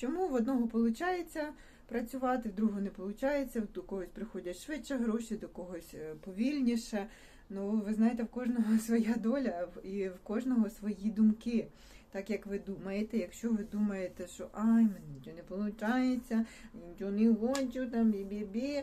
Чому в одного виходить працювати, в другого не виходить, до когось приходять швидше гроші, до когось е, повільніше. Ну, ви знаєте, в кожного своя доля і в кожного свої думки. Так як ви думаєте, якщо ви думаєте, що ай, мені нічого не виходить, нічого не хочу, там бі-бі-бі,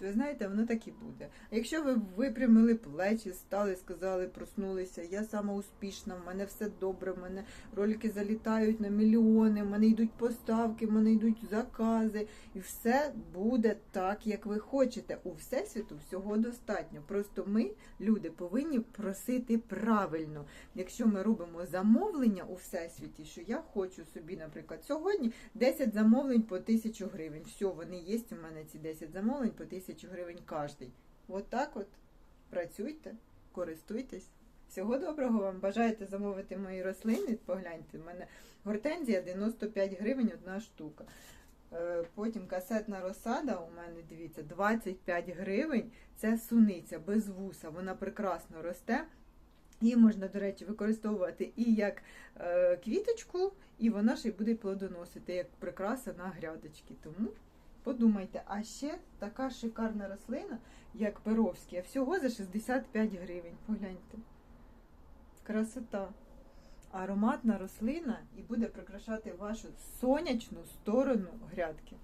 ви знаєте, воно так і буде. А якщо ви випрямили плечі, стали, сказали, проснулися, я сама успішна, в мене все добре, в мене ролики залітають на мільйони, в мене йдуть поставки, в мене йдуть закази, і все буде так, як ви хочете. У всесвіту всього достатньо. Просто ми, люди, повинні просити правильно. Якщо ми робимо замовлення у всесвіті, що я хочу собі, наприклад, сьогодні 10 замовлень по 1000 гривень. Все, вони є у мене ці 10 замовлень по 1000 гривень кожний. От так от працюйте, користуйтесь. Всього доброго вам. Бажаєте замовити мої рослини? Погляньте, в мене гортензія 95 гривень одна штука. Е, Потім касетна розсада у мене, дивіться, 25 гривень. Це суниця без вуса. Вона прекрасно росте. Її можна, до речі, використовувати і як е, квіточку, і вона ще й буде плодоносити як прикраса на грядочки. Тому подумайте, а ще така шикарна рослина, як перовська, всього за 65 гривень. Погляньте. Красота. Ароматна рослина і буде прикрашати вашу сонячну сторону грядки.